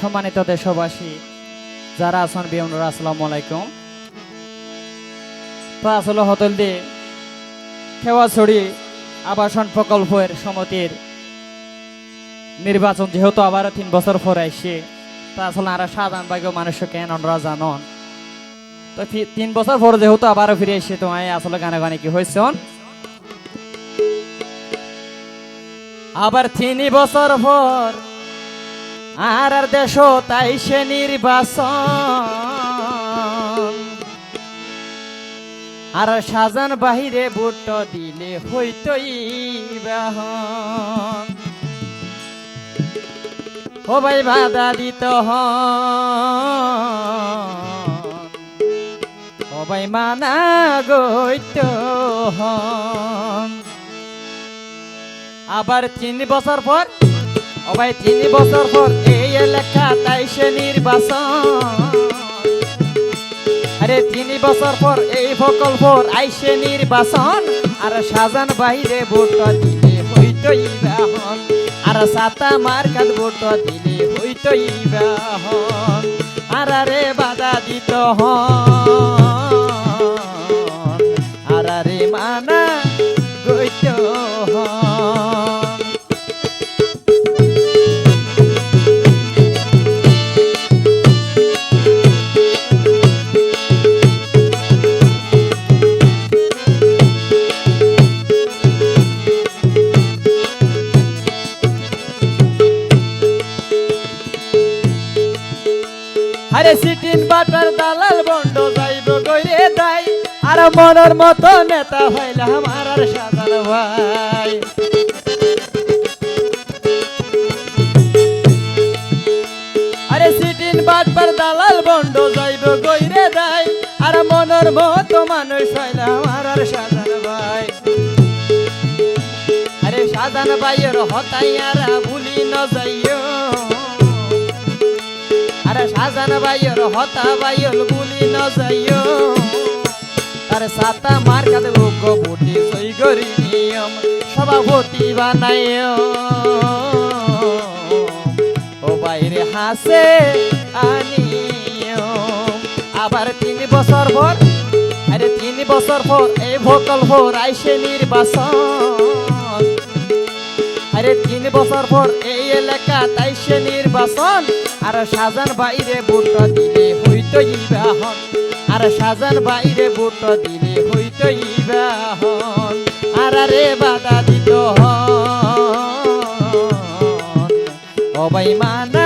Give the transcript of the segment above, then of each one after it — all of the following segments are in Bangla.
সম্মানিত দেশবাসী, যারা আছেন বিয়নুর, আসসালামু আলাইকুম। আসলে হতল দিয়ে খেওয়াছড়ি আবাসন প্রকল্পের সমিতির নির্বাচন, যেহেতু আবারও তিন বছর পরে আসছে তা আসলে আর সাধারণ ভাগ্য মানুষকে কেন ওনারা জানন। তো তিন বছর পর যেহেতু আবারও ফিরে এসে তোমায় আসলে গানে গানে কি হয়েছে আবার তিন বছর পর আর আর দেশ তাই সে নির্বাচন। আর সাজান বাহিরে ভোট দিলে হইতই বাহন। ও ভাই বাধা দিত ভাই মানা গইত আবার তিন বছর পর ভাই তিন বছর পর এই লেখা, তাই সে নির্বাচন। আরে, তিন বছর পর এই প্রকল্প আইসে নির্বাচন। আর সাজান বাহিরে ভোট দিলে হইতই বাহন আর সাতা মার্কাত ভোট দিলে হইতই বাহন আর রে বাধা দিত হন। আরে সিটিন বাটার দালাল বন্ড যাইব গইরে তাই। আর মনের মতো নেতা হইলাম আর সাজান ভাই। আরে সিটিন বাটপার দালাল বন্ড যাইব গইরে দাই আর মনের মতো মানুষ হইলাম আর সাজান ভাই। আরে সাজান ভাইয়ের হতাইয়ারা ভুলি ন যাইও ভাইয়ের হতা ভাইয়ের গুলি ন যাইও আরে সাতা মার কাদে লোক বুটি সই করি নিয়ম, সভাপতি বানাইও ও বাইরে হাসে আনিও আবার তিন বছর পর, আরে তিন বছর পর এই ভোকাল ভোর আইসে নির্বাচন। আরে তিন বছর পর এই এলাকা, তাই সে নির্বাচন। আর সাজান বাইরে বুট দিলে হইতো ইবাহন। আর সাজান বাইরে বুট দিলে হইতো ইবাহন। আর আরে বাধা দিত হন। মানা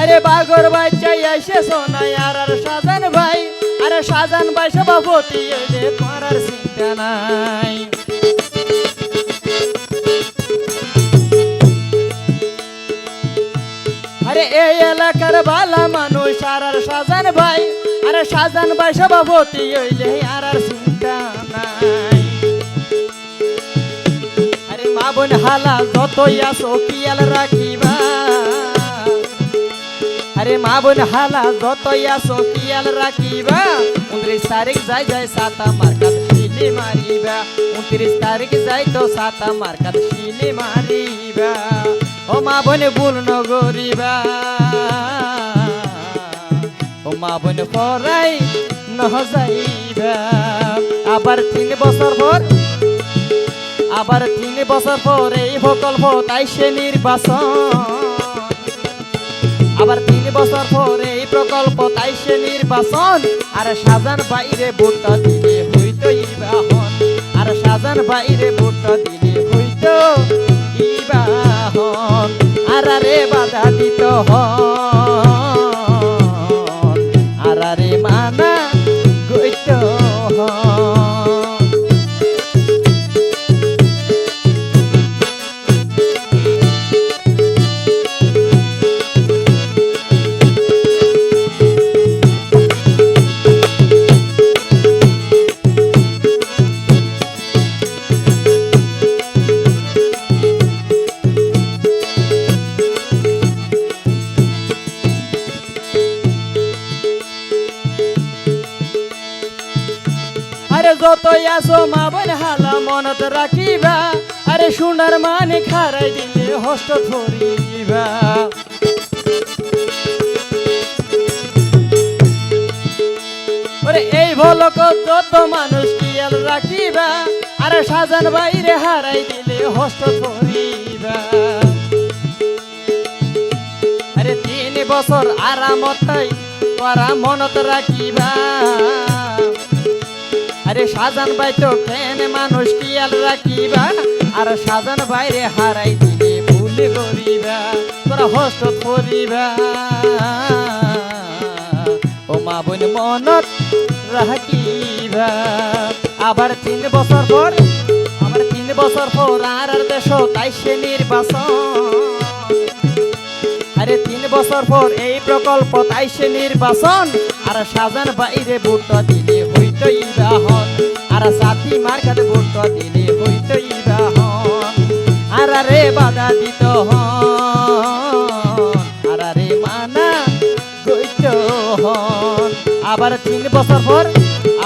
আরে বাগর ভাই চাই আসে সোনাই আর আর সাজান ভাই, আরে সাজান ভাই সভাপতি এলে তোমার চিন্তা নাই। আরে এই এলাকার বালা মানুষ, আর আর সাজান ভাই, আরে সাজান ভাই সভাপতি হইলে আর আর চিন্তা নাই। আরে মা বোন, হালা যতই আসো কিয়াল রাখিবা। আরে মা বোন হালা, যতই আসো কিয়াল রাখিবা। উনত্রিশ তারিখ যাই যাই সাতা মার্কাত শিলি মারিবা। উনত্রিশ তারিখ যাই তো সাতা মার্কাত শিলি মারিবা। ও মা বোন ভুল নগরিবা ও মা বোন পরাই নহ আবার তিন বছর পর, আবার তিন বছর পর এই প্রকল্প তাই সে নির্বাচন। আবার তিন বছর পরে এই প্রকল্প তাই সে নির্বাচন। আর সাজান বাইরে ভোটটা দিলে হইতো ইবাহন আর সাজান বাইরে ভোটটা দিলে হইতো ইবাহন আর রে বাধা দিত হন। যতই আসো মা বোন, হালা মনত রাখিবা। আরে সোনার মানে খারাই দিলে হস্ত ধরিবা। এই ভলক যত মানুষ কিয়াল রাখিবা, আরে সাজান বাইরে হারাই দিলে হস্ত ধরিবা। আরে তিন বছর আরামতাই, তোরা মনত রাখিবা। আরে সাজান বাই তো কেন মানুষ কিয়াল রাখিবা? আর সাজান বাইরে হারাই দিলে ভুল করিবা, তোরা হস্ত করিবা ও মা বোন মনত রাখিবা। আবার তিন বছর পর, আবার তিন বছর পর আর আর দেশ, তাই সে নির্বাচন। আরে তিন বছর পর এই প্রকল্প, তাই সে নির্বাচন। আর সাজান বাইরে ভোট দিলে হইত ইবাহন আর সাথী দিলে হইত ইবাহন আর রে বাধা দিত আর মানা গইত আবার তিন বছর পর,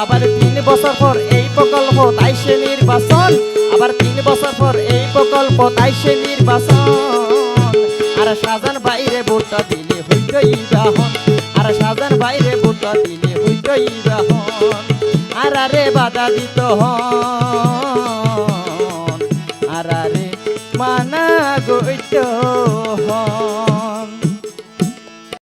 আবার তিন বছর পর এই প্রকল্প তাই সে নির্বাচন। আবার তিন বছর পর এই প্রকল্প তাই সে নির্বাচন। আর সাজান বাইরে ভোট দিলে হইত ইবাহন আর সাজান বাইরে ভোট দিলে হইত ইবাহন আর আরে বাধা দিত হন। আর আরে মানা গইত